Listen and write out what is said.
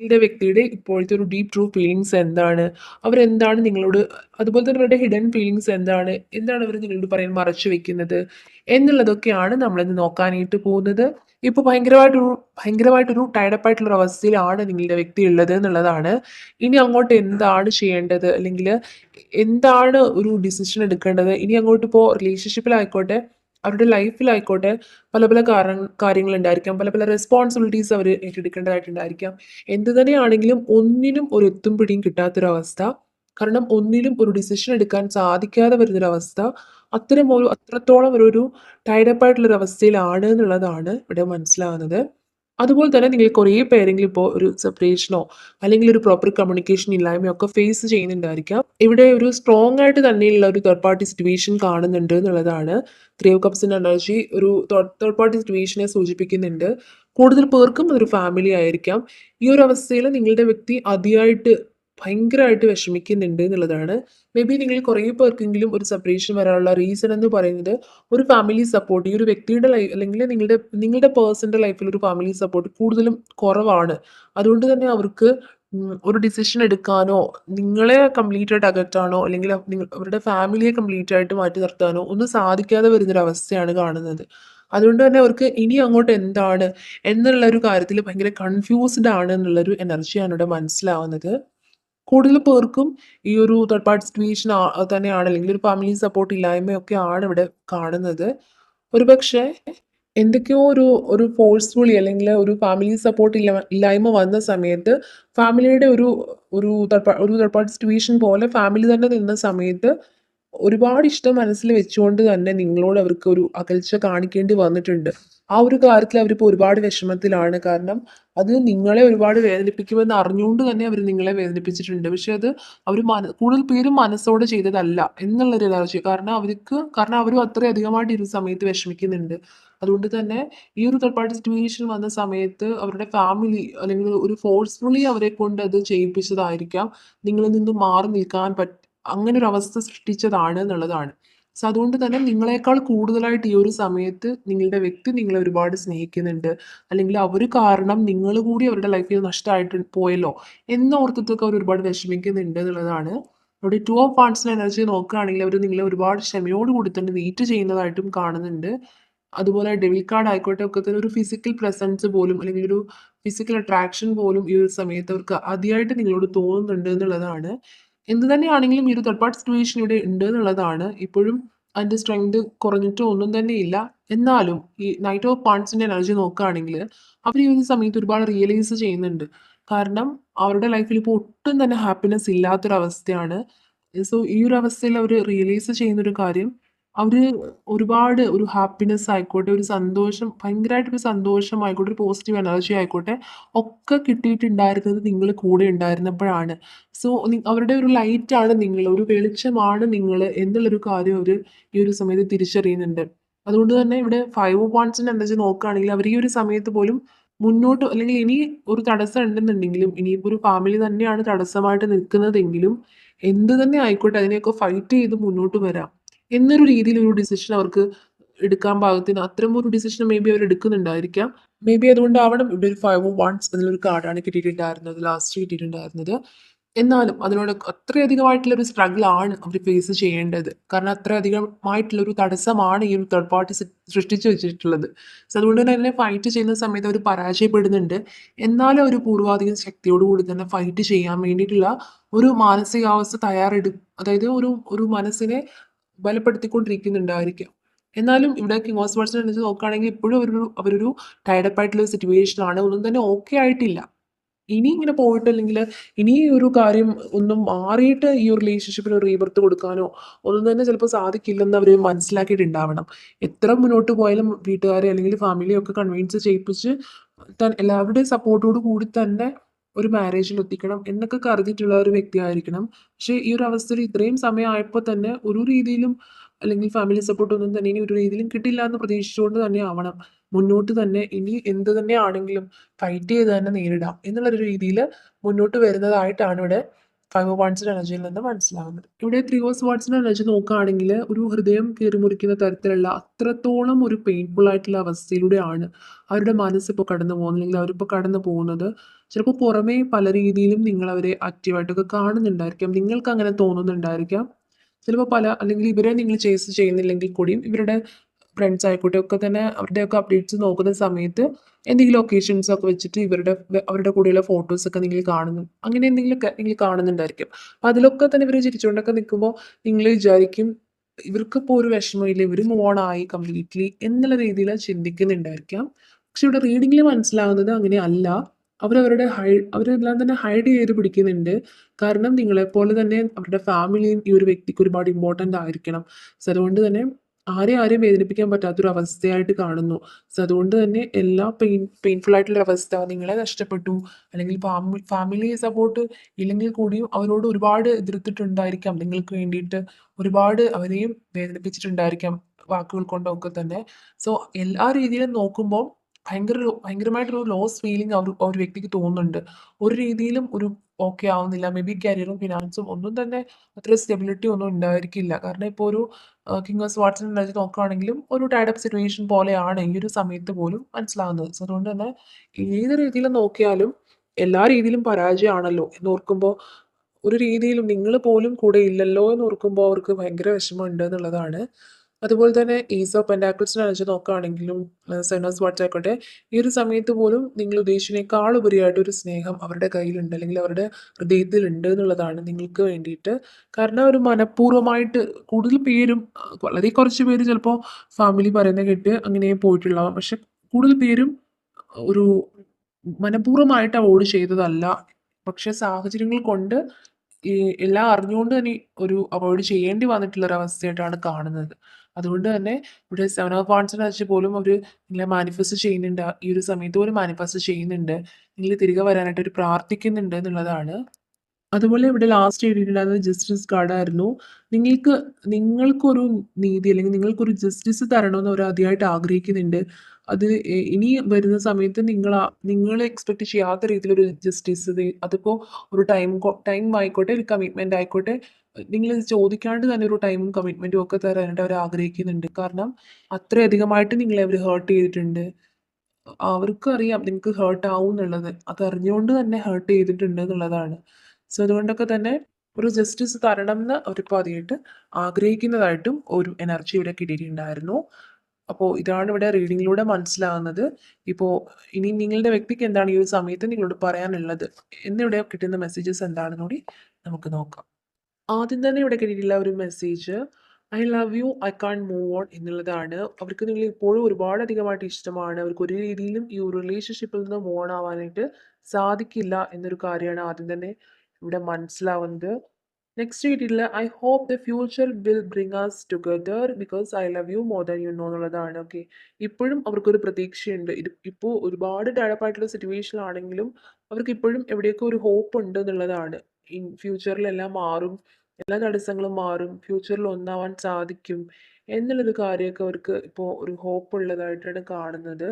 നിങ്ങളുടെ വ്യക്തിയുടെ ഇപ്പോഴത്തെ ഒരു ഡീപ് ട്രൂ ഫീലിങ്സ് എന്താണ്? അവരെന്താണ് നിങ്ങളോട് അതുപോലെ തന്നെ അവരുടെ ഹിഡൻ ഫീലിങ്സ് എന്താണ്? എന്താണ് അവർ നിങ്ങളോട് പറയാൻ മറച്ചു വെക്കുന്നത്? എന്നുള്ളതൊക്കെയാണ് നമ്മളിന്ന് നോക്കാനായിട്ട് പോകുന്നത്. ഇപ്പോൾ ഭയങ്കരമായിട്ടൊരു ഭയങ്കരമായിട്ടൊരു ഒരു അവസ്ഥയിലാണ് നിങ്ങളുടെ വ്യക്തി ഉള്ളത് എന്നുള്ളതാണ്. ഇനി അങ്ങോട്ട് എന്താണ് ചെയ്യേണ്ടത്? അല്ലെങ്കിൽ എന്താണ് ഒരു ഡിസിഷൻ എടുക്കേണ്ടത്? ഇനി അങ്ങോട്ട് ഇപ്പോൾ റിലേഷൻഷിപ്പിലായിക്കോട്ടെ അവരുടെ ലൈഫിലായിക്കോട്ടെ പല പല കാരണ കാര്യങ്ങളുണ്ടായിരിക്കാം. പല പല റെസ്പോൺസിബിലിറ്റീസ് അവർ ഏറ്റെടുക്കേണ്ടതായിട്ടുണ്ടായിരിക്കാം. എന്ത് തന്നെയാണെങ്കിലും ഒന്നിനും ഒരു എത്തും പിടിയും കിട്ടാത്തൊരവസ്ഥ. കാരണം ഒന്നിനും ഒരു ഡിസിഷൻ എടുക്കാൻ സാധിക്കാതെ വരുന്നൊരവസ്ഥ. അത്തരം ഒരു അത്രത്തോളം ഒരു ടൈഡപ്പ് ആയിട്ടുള്ളൊരു അവസ്ഥയിലാണ് എന്നുള്ളതാണ് ഇവിടെ മനസ്സിലാകുന്നത്. അതുപോലെ തന്നെ നിങ്ങൾ കുറേ പേരെങ്കിലും ഇപ്പോൾ ഒരു സെപ്പറേഷനോ അല്ലെങ്കിൽ ഒരു പ്രോപ്പർ കമ്മ്യൂണിക്കേഷൻ ഇല്ലായ്മയോ ഒക്കെ ഫേസ് ചെയ്യുന്നുണ്ടായിരിക്കാം. ഇവിടെ ഒരു സ്ട്രോങ് ആയിട്ട് തന്നെയുള്ള ഒരു തേർഡ് പാർട്ടി സിറ്റുവേഷൻ കാണുന്നുണ്ട് എന്നുള്ളതാണ്. ത്രീ ഓഫ് കപ്സിന്റെ എനർജി ഒരു തേർഡ് പാർട്ടി സിറ്റുവേഷനെ സൂചിപ്പിക്കുന്നുണ്ട്. കൂടുതൽ പേർക്കും അതൊരു ഫാമിലി ആയിരിക്കാം. ഈ ഒരു അവസ്ഥയിൽ നിങ്ങളുടെ വ്യക്തി അതിയായിട്ട് ഭയങ്കരമായിട്ട് വിഷമിക്കുന്നുണ്ട് എന്നുള്ളതാണ്. മേ ബി നിങ്ങൾ കുറേ പേർക്കെങ്കിലും ഒരു സെപ്പറേഷൻ വരാനുള്ള റീസൺ എന്ന് പറയുന്നത് ഒരു ഫാമിലി സപ്പോർട്ട് ഈ ഒരു വ്യക്തിയുടെ ലൈഫ് അല്ലെങ്കിൽ നിങ്ങളുടെ നിങ്ങളുടെ പേഴ്സന്റെ ലൈഫിൽ ഒരു ഫാമിലി സപ്പോർട്ട് കൂടുതലും കുറവാണ്. അതുകൊണ്ട് തന്നെ അവർക്ക് ഒരു ഡിസിഷൻ എടുക്കാനോ നിങ്ങളെ കംപ്ലീറ്റ് ആയിട്ട് അകറ്റാനോ അല്ലെങ്കിൽ അവരുടെ ഫാമിലിയെ കംപ്ലീറ്റ് ആയിട്ട് മാറ്റി നിർത്താനോ ഒന്നും സാധിക്കാതെ വരുന്നൊരു അവസ്ഥയാണ് കാണുന്നത്. അതുകൊണ്ട് തന്നെ അവർക്ക് ഇനി അങ്ങോട്ട് എന്താണ് എന്നുള്ള ഒരു കാര്യത്തിൽ ഭയങ്കര കൺഫ്യൂസ്ഡ് ആണ് എന്നുള്ളൊരു എനർജിയാണ് ഇവിടെ മനസ്സിലാവുന്നത്. കൂടുതൽ പേർക്കും ഈ ഒരു തേർഡ് പാർട്ടി സിറ്റുവേഷൻ തന്നെയാണ്. അല്ലെങ്കിൽ ഒരു ഫാമിലി സപ്പോർട്ട് ഇല്ലായ്മയൊക്കെ ആണ് ഇവിടെ കാണുന്നത്. ഒരു പക്ഷേ എന്തൊക്കെയോ ഒരു ഒരു ഫോഴ്സ്ഫുള്ളി അല്ലെങ്കിൽ ഒരു ഫാമിലി സപ്പോർട്ട് ഇല്ല ഇല്ലായ്മ വന്ന സമയത്ത് ഫാമിലിയുടെ ഒരു ഒരു ഒരു തേർഡ് പാർട്ടി സിറ്റുവേഷൻ പോലെ ഫാമിലി തന്നെ നിന്ന സമയത്ത് ഒരുപാട് ഇഷ്ടം മനസ്സിൽ വെച്ചുകൊണ്ട് തന്നെ നിങ്ങളോട് അവർക്ക് ഒരു അകൽച്ച കാണിക്കേണ്ടി വന്നിട്ടുണ്ട്. ആ ഒരു കാര്യത്തിൽ അവരിപ്പോൾ ഒരുപാട് വിഷമത്തിലാണ്. കാരണം അത് നിങ്ങളെ ഒരുപാട് വേദനിപ്പിക്കുമെന്ന് അറിഞ്ഞുകൊണ്ട് തന്നെ അവർ നിങ്ങളെ വേദനിപ്പിച്ചിട്ടുണ്ട്. പക്ഷെ അത് അവർ മന കൂടുതൽ പേരും മനസ്സോടെ ചെയ്തതല്ല എന്നുള്ളൊരു എനർജി കാരണം അവർക്ക് കാരണം അവരും അത്രയും ഇരുന്ന സമയത്ത് വിഷമിക്കുന്നുണ്ട്. അതുകൊണ്ട് തന്നെ ഈ ഒരു തേർഡ് പാർട്ടി സിറ്റുവേഷൻ വന്ന സമയത്ത് അവരുടെ ഫാമിലി അല്ലെങ്കിൽ ഒരു ഫോഴ്സ്ഫുള്ളി അവരെ കൊണ്ട് അത് ചെയ്യിപ്പിച്ചതായിരിക്കാം. നിങ്ങളിൽ നിന്നും മാറി നിൽക്കാൻ പറ്റ അങ്ങനെ ഒരു അവസ്ഥ സൃഷ്ടിച്ചതാണ് എന്നുള്ളതാണ്. സോ അതുകൊണ്ട് തന്നെ നിങ്ങളെക്കാൾ കൂടുതലായിട്ട് ഈ ഒരു സമയത്ത് നിങ്ങളുടെ വ്യക്തി നിങ്ങളെ ഒരുപാട് സ്നേഹിക്കുന്നുണ്ട്. അല്ലെങ്കിൽ അവർ കാരണം നിങ്ങൾ കൂടി അവരുടെ ലൈഫിൽ നഷ്ടമായിട്ട് പോയല്ലോ എന്ന എന്നോർത്തിട്ടൊക്കെ അവർ ഒരുപാട് വിഷമിക്കുന്നുണ്ട് എന്നുള്ളതാണ്. അവിടെ ടു ഓഫ് പാർട്സിന്റെ എനർജി നോക്കുകയാണെങ്കിൽ അവർ നിങ്ങളെ ഒരുപാട് ക്ഷമയോട് കൂടി തന്നെ മീറ്റ് ചെയ്യുന്നതായിട്ടും കാണുന്നുണ്ട്. അതുപോലെ ഡെബിൽ കാർഡ് ആയിക്കോട്ടെ ഒക്കെ തന്നെ ഒരു ഫിസിക്കൽ പ്രസൻസ് പോലും അല്ലെങ്കിൽ ഒരു ഫിസിക്കൽ അട്രാക്ഷൻ പോലും ഈ ഒരു സമയത്ത് അവർക്ക് അതിയായിട്ട് നിങ്ങളോട് തോന്നുന്നുണ്ട് എന്നുള്ളതാണ്. എന്ത് തന്നെയാണെങ്കിലും ഈ ഒരു തേർഡ് പാർട്ടി സിറ്റുവേഷൻ ഇവിടെ ഉണ്ട് എന്നുള്ളതാണ്. ഇപ്പോഴും അതിന്റെ സ്ട്രെങ്ത് കുറഞ്ഞിട്ടോ ഒന്നും തന്നെ ഇല്ല. എന്നാലും ഈ നൈറ്റ് ഓഫ് പാൺസിന്റെ എനർജി നോക്കുകയാണെങ്കിൽ അവർ ഈ ഒരു സമയത്ത് ഒരുപാട് റിയലൈസ് ചെയ്യുന്നുണ്ട്. കാരണം അവരുടെ ലൈഫിൽ ഇപ്പോൾ ഒട്ടും തന്നെ ഹാപ്പിനെസ് ഇല്ലാത്തൊരവസ്ഥയാണ്. സോ ഈ ഒരു അവസ്ഥയിൽ അവർ റിയലൈസ് ചെയ്യുന്നൊരു കാര്യം അവർ ഒരുപാട് ഒരു ഹാപ്പിനെസ് ആയിക്കോട്ടെ ഒരു സന്തോഷം ഭയങ്കരമായിട്ടൊരു സന്തോഷമായിക്കോട്ടെ ഒരു പോസിറ്റീവ് എനർജി ആയിക്കോട്ടെ ഒക്കെ കിട്ടിയിട്ടുണ്ടായിരുന്നത് നിങ്ങൾ കൂടെ ഉണ്ടായിരുന്നപ്പോഴാണ്. സോ അവരുടെ ഒരു ലൈറ്റാണ് നിങ്ങൾ ഒരു വെളിച്ചമാണ് നിങ്ങൾ എന്നുള്ളൊരു കാര്യം അവർ ഈ ഒരു സമയത്ത് തിരിച്ചറിയുന്നുണ്ട്. അതുകൊണ്ട് തന്നെ ഇവിടെ ഫൈവ് പോയിന്റ്സിന്റെ എനർജി നോക്കുകയാണെങ്കിൽ അവർ ഈ ഒരു സമയത്ത് പോലും മുന്നോട്ട് അല്ലെങ്കിൽ ഇനി ഒരു തടസ്സം ഉണ്ടെന്നുണ്ടെങ്കിലും ഇനിയിപ്പോൾ ഒരു ഫാമിലി തന്നെയാണ് തടസ്സമായിട്ട് നിൽക്കുന്നതെങ്കിലും എന്ത് തന്നെ ആയിക്കോട്ടെ അതിനെയൊക്കെ ഫൈറ്റ് ചെയ്ത് മുന്നോട്ട് വരാം. എന്നൊരു രീതിയിൽ ഒരു ഡിസിഷൻ അവർക്ക് എടുക്കാൻ പാകത്തിന് അത്തരം ഒരു ഡിസിഷൻ മേ ബി അവർ എടുക്കുന്നുണ്ടായിരിക്കാം മേ ബി അതുകൊണ്ടാവണം ഇവിടെ ഒരു ഫൈവ് വൺസ് എന്നൊരു കാർഡാണ് കിട്ടിയിട്ടുണ്ടായിരുന്നത് ലാസ്റ്റ് കിട്ടിയിട്ടുണ്ടായിരുന്നത്. എന്നാലും അതിനോട് അത്രയധികമായിട്ടുള്ള ഒരു സ്ട്രഗിൾ ആണ് അവർ ഫേസ് ചെയ്യേണ്ടത്. കാരണം അത്രയധികമായിട്ടുള്ള ഒരു തടസ്സമാണ് ഈ ഒരു തേർഡ് പാർട്ടി സൃഷ്ടിച്ചു വെച്ചിട്ടുള്ളത്. സോ അതുകൊണ്ട് തന്നെ ഫൈറ്റ് ചെയ്യുന്ന സമയത്ത് അവർ പരാജയപ്പെടുന്നുണ്ട്. എന്നാലും ഒരു പൂർവാധികം ശക്തിയോടുകൂടി തന്നെ ഫൈറ്റ് ചെയ്യാൻ വേണ്ടിയിട്ടുള്ള ഒരു മാനസികാവസ്ഥ തയ്യാറെടു അതായത് ഒരു ഒരു മനസ്സിനെ ബലപ്പെടുത്തിക്കൊണ്ടിരിക്കുന്നുണ്ടായിരിക്കാം. എന്നാലും ഇവിടെ കിങ് ഓഫ് സ്പോർട്സിനെ വെച്ച് നോക്കുകയാണെങ്കിൽ ഇപ്പോഴും അവരൊരു അവരൊരു ടൈഡപ്പ് ആയിട്ടുള്ള സിറ്റുവേഷനാണ് ഒന്നും തന്നെ ഓക്കെ ആയിട്ടില്ല. ഇനി ഇങ്ങനെ പോയിട്ടില്ലെങ്കിൽ ഇനി ഈ ഒരു കാര്യം ഒന്നും മാറിയിട്ട് ഈ ഒരു റിലേഷൻഷിപ്പിന് റീബർത്ത് കൊടുക്കാനോ ഒന്നും തന്നെ ചിലപ്പോൾ സാധിക്കില്ലെന്ന് അവർ മനസ്സിലാക്കിയിട്ടുണ്ടാവണം. എത്ര മുന്നോട്ട് പോയാലും വീട്ടുകാരെ അല്ലെങ്കിൽ ഫാമിലിയൊക്കെ കൺവീൻസ് ചെയ്യിപ്പിച്ച് എല്ലാവരുടെയും സപ്പോർട്ടോട് കൂടി തന്നെ ഒരു മാരേജിൽ എത്തിക്കണം എന്നൊക്കെ കരുതിയിട്ടുള്ള ഒരു വ്യക്തിയായിരിക്കണം. പക്ഷേ ഈ ഒരു അവസ്ഥയിൽ ഇത്രയും സമയമായപ്പോൾ തന്നെ ഒരു രീതിയിലും അല്ലെങ്കിൽ ഫാമിലി സപ്പോർട്ട് ഒന്നും തന്നെ ഇനി ഒരു രീതിയിലും കിട്ടില്ല എന്ന് പ്രതീക്ഷിച്ചുകൊണ്ട് തന്നെ ആവണം. മുന്നോട്ട് തന്നെ ഇനി എന്ത് തന്നെ ആണെങ്കിലും ഫൈറ്റ് ചെയ്ത് തന്നെ നേരിടാം എന്നുള്ളൊരു രീതിയിൽ മുന്നോട്ട് വരുന്നതായിട്ടാണ് ഇവിടെ ഫൈവ് വൺസിന്റെ എനർജിയിൽ നിന്ന് മനസ്സിലാവുന്നത്. ഇവിടെ ത്രീ ഓഫ് സ്വാർഡ്സിന്റെ എനർജി നോക്കുകയാണെങ്കിൽ ഒരു ഹൃദയം കീറിമുറിക്കുന്ന തരത്തിലുള്ള അത്രത്തോളം ഒരു പെയിൻഫുൾ ആയിട്ടുള്ള അവസ്ഥയിലൂടെയാണ് അവരുടെ മനസ്സിപ്പോൾ കടന്നു പോകുന്നത്. അല്ലെങ്കിൽ അവരിപ്പോൾ കടന്നു പോകുന്നത്. ചിലപ്പോൾ പുറമേ പല രീതിയിലും നിങ്ങൾ അവരെ ആക്റ്റീവായിട്ടൊക്കെ കാണുന്നുണ്ടായിരിക്കാം. നിങ്ങൾക്ക് അങ്ങനെ തോന്നുന്നുണ്ടായിരിക്കാം. ചിലപ്പോൾ പല അല്ലെങ്കിൽ ഇവരെ നിങ്ങൾ ചേസ് ചെയ്യുന്നില്ലെങ്കിൽ കൂടിയും ഇവരുടെ ഫ്രണ്ട്സ് ആയിക്കോട്ടെ ഒക്കെ തന്നെ അവരുടെയൊക്കെ അപ്ഡേറ്റ്സ് നോക്കുന്ന സമയത്ത് എന്തെങ്കിലും ലൊക്കേഷൻസ് ഒക്കെ വെച്ചിട്ട് ഇവരുടെ അവരുടെ കൂടെയുള്ള ഫോട്ടോസ് ഒക്കെ നിങ്ങൾ കാണുന്നു. അങ്ങനെ എന്തെങ്കിലുമൊക്കെ നിങ്ങൾ കാണുന്നുണ്ടായിരിക്കും. അപ്പോൾ അതിലൊക്കെ തന്നെ ഇവർ ചിരിച്ചുകൊണ്ടൊക്കെ നിൽക്കുമ്പോൾ നിങ്ങൾ വിചാരിക്കും ഇവർക്കിപ്പോൾ ഒരു വിഷമമില്ല. ഇവർ മൂവ് ഓൺ ആയി കംപ്ലീറ്റ്ലി എന്നുള്ള രീതിയിൽ ചിന്തിക്കുന്നുണ്ടായിരിക്കാം. പക്ഷെ ഇവിടെ റീഡിങ്ങിൽ മനസ്സിലാവുന്നത് അങ്ങനെയല്ല. അവരവരുടെ ഹൈ അവരെല്ലാം തന്നെ ഹൈഡ് ചെയ്ത് പിടിക്കുന്നുണ്ട്. കാരണം നിങ്ങളെപ്പോലെ തന്നെ അവരുടെ ഫാമിലിയും ഈ ഒരു വ്യക്തിക്ക് ഒരുപാട് ഇമ്പോർട്ടന്റ് ആയിരിക്കണം. സോ അതുകൊണ്ട് തന്നെ ആരെയും ആരെയും വേദനിപ്പിക്കാൻ പറ്റാത്തൊരു അവസ്ഥയായിട്ട് കാണുന്നു. സോ അതുകൊണ്ട് തന്നെ എല്ലാ പെയിൻ പെയിൻഫുൾ ആയിട്ടുള്ള അവസ്ഥ നിങ്ങളെ നഷ്ടപ്പെട്ടു അല്ലെങ്കിൽ ഫാമി ഫാമിലി സപ്പോർട്ട് ഇല്ലെങ്കിൽ കൂടിയും അവരോട് ഒരുപാട് എതിർത്തിട്ടുണ്ടായിരിക്കാം. നിങ്ങൾക്ക് വേണ്ടിയിട്ട് ഒരുപാട് അവരെയും വേദനിപ്പിച്ചിട്ടുണ്ടായിരിക്കാം വാക്കുകൾ കൊണ്ടൊക്കെ തന്നെ. സോ എല്ലാ രീതിയിലും നോക്കുമ്പോൾ ഭയങ്കര ഭയങ്കരമായിട്ടൊരു ലോസ് ഫീലിംഗ് ആ ഒരു വ്യക്തിക്ക് തോന്നുന്നുണ്ട്. ഒരു രീതിയിലും ഒരു ഓക്കെ ആവുന്നില്ല. മേ ബി കരിയറും ഫിനാൻസും ഒന്നും തന്നെ അത്ര സ്റ്റെബിലിറ്റി ഒന്നും ഉണ്ടായിരിക്കില്ല. കാരണം ഇപ്പോൾ ഒരു കിങ് ഓഫ് എനർജി നോക്കുകയാണെങ്കിലും ഒരു ടൈഡപ്പ് സിറ്റുവേഷൻ പോലെയാണ് ഈ ഒരു സമയത്ത് പോലും മനസ്സിലാകുന്നത് സോ അതുകൊണ്ട് തന്നെ ഏത് രീതിയിൽ നോക്കിയാലും എല്ലാ രീതിയിലും പരാജയമാണല്ലോ എന്ന് ഓർക്കുമ്പോൾ ഒരു രീതിയിലും നിങ്ങൾ പോലും കൂടെ ഇല്ലല്ലോ എന്ന് ഓർക്കുമ്പോൾ അവർക്ക് ഭയങ്കര വിഷമമുണ്ട് എന്നുള്ളതാണ്. അതുപോലെ തന്നെ ഈസ് ഓഫ് പെൻഡാക്കിൾസിനെ എനർജി നോക്കുകയാണെങ്കിലും സെനോസ് വാട്ട് ആയിക്കോട്ടെ ഈ ഒരു സമയത്ത് പോലും നിങ്ങൾ ഉദ്ദേശിച്ചതിനേക്കാൾ ഉപരിയായിട്ട് ഒരു സ്നേഹം അവരുടെ കയ്യിലുണ്ട് അല്ലെങ്കിൽ അവരുടെ ഹൃദയത്തിലുണ്ട് എന്നുള്ളതാണ് നിങ്ങൾക്ക് വേണ്ടിയിട്ട്. കാരണം ഒരു മനഃപൂർവമായിട്ട് കൂടുതൽ പേരും വളരെ കുറച്ച് പേര് ചിലപ്പോൾ ഫാമിലി പറയുന്ന കേട്ട് അങ്ങനെ പോയിട്ടുള്ളവ പക്ഷെ കൂടുതൽ പേരും ഒരു മനഃപൂർവമായിട്ട് അവോയ്ഡ് ചെയ്തതല്ല. പക്ഷെ സാഹചര്യങ്ങൾ കൊണ്ട് ഈ എല്ലാം അറിഞ്ഞുകൊണ്ട് തന്നെ ഒരു അവോയ്ഡ് ചെയ്യേണ്ടി വന്നിട്ടുള്ള ഒരു അവസ്ഥയായിട്ടാണ് കാണുന്നത്. അതുകൊണ്ട് തന്നെ ഇവിടെ സെവൻ ഓഫ് വാൺസിനെ വെച്ച് പോലും അവർ നിങ്ങളെ മാനിഫെസ്റ്റ് ചെയ്യുന്നുണ്ട്. ഈ ഒരു സമയത്ത് പോലും മാനിഫെസ്റ്റ് ചെയ്യുന്നുണ്ട്. നിങ്ങൾ തിരികെ വരാനായിട്ട് അവർ പ്രാർത്ഥിക്കുന്നുണ്ട് എന്നുള്ളതാണ്. അതുപോലെ ഇവിടെ ലാസ്റ്റ് എഴുതിയിട്ടുണ്ടായിരുന്നത് ജസ്റ്റിസ് കാർഡായിരുന്നു. നിങ്ങൾക്ക് നിങ്ങൾക്കൊരു നീതി അല്ലെങ്കിൽ നിങ്ങൾക്കൊരു ജസ്റ്റിസ് തരണമെന്ന് അവർ അതിയായിട്ട് ആഗ്രഹിക്കുന്നുണ്ട്. അത് ഇനി വരുന്ന സമയത്ത് നിങ്ങൾ നിങ്ങൾ എക്സ്പെക്ട് ചെയ്യാത്ത രീതിയിലൊരു ജസ്റ്റിസ് അതിപ്പോൾ ഒരു ടൈം ടൈം ആയിക്കോട്ടെ, ഒരു കമ്മിറ്റ്മെന്റ് ആയിക്കോട്ടെ, നിങ്ങൾ ചോദിക്കാണ്ട് തന്നെ ഒരു ടൈമും കമ്മിറ്റ്മെന്റും ഒക്കെ തരാനായിട്ട് അവർ ആഗ്രഹിക്കുന്നുണ്ട്. കാരണം അത്രയധികമായിട്ട് നിങ്ങളെ അവർ ഹേർട്ട് ചെയ്തിട്ടുണ്ട്. അവർക്കറിയാം നിങ്ങൾക്ക് ഹേർട്ട് ആവും എന്നുള്ളത്. അതറിഞ്ഞുകൊണ്ട് തന്നെ ഹേർട്ട് ചെയ്തിട്ടുണ്ട് എന്നുള്ളതാണ്. സോ അതുകൊണ്ടൊക്കെ തന്നെ ഒരു ജസ്റ്റിസ് തരണമെന്ന് അവരിപ്പോൾ അതിയായിട്ട് ആഗ്രഹിക്കുന്നതായിട്ടും ഒരു എനർജി ഇവിടെ കിട്ടിയിട്ടുണ്ടായിരുന്നു. അപ്പോൾ ഇതാണ് ഇവിടെ റീഡിങ്ങിലൂടെ മനസ്സിലാകുന്നത് ഇപ്പോൾ ഇനി നിങ്ങളുടെ വ്യക്തിക്ക് എന്താണ് ഈ ഒരു സമയത്ത് നിങ്ങളോട് പറയാനുള്ളത് എന്നിവിടെ കിട്ടുന്ന മെസ്സേജസ് എന്താണെന്ന് കൂടി നമുക്ക് നോക്കാം. ആദ്യം തന്നെ ഇവിടെ കിട്ടിയിട്ടുള്ള ഒരു message I love you I can't move on എന്നുള്ളതാണ്. അവർക്ക് നിങ്ങൾ ഇപ്പോഴും ഒരുപാട് അധികമായിട്ട് ഇഷ്ടമാണ്. അവർക്ക് ഒരു രീതിയിലും ഈ റിലേഷൻഷിപ്പിൽ നിന്ന് മൂവ് ഓൺ ആവാനായിട്ട് സാധിക്കില്ല എന്നൊരു കാര്യമാണ് ആദ്യം തന്നെ ഇവിടെ മനസ്സിലാവുന്നത്. നെക്സ്റ്റ് വീട്ടിൽ I hope the future will bring us together because I love you more than you know എന്നുള്ളതാണ്. ഓക്കെ. ഇപ്പോഴും അവർക്കൊരു പ്രതീക്ഷയുണ്ട്. ഇത് ഇപ്പോൾ ഒരുപാട് ആണെങ്കിലും സിറ്റുവേഷനിലാണെങ്കിലും അവർക്ക് ഇപ്പോഴും എവിടെയൊക്കെ ഒരു ഹോപ്പ് ഉണ്ട് എന്നുള്ളതാണ്. ഇൻ ഫ്യൂച്ചറിൽ എല്ലാം മാറും. എല്ലാ തടസ്സങ്ങളും മാറും. ഫ്യൂച്ചറിൽ ഒന്നാവാൻ സാധിക്കും എന്നുള്ളൊരു കാര്യമൊക്കെ അവർക്ക് ഇപ്പോൾ ഒരു ഹോപ്പ് ഉള്ളതായിട്ടാണ് കാണുന്നത്.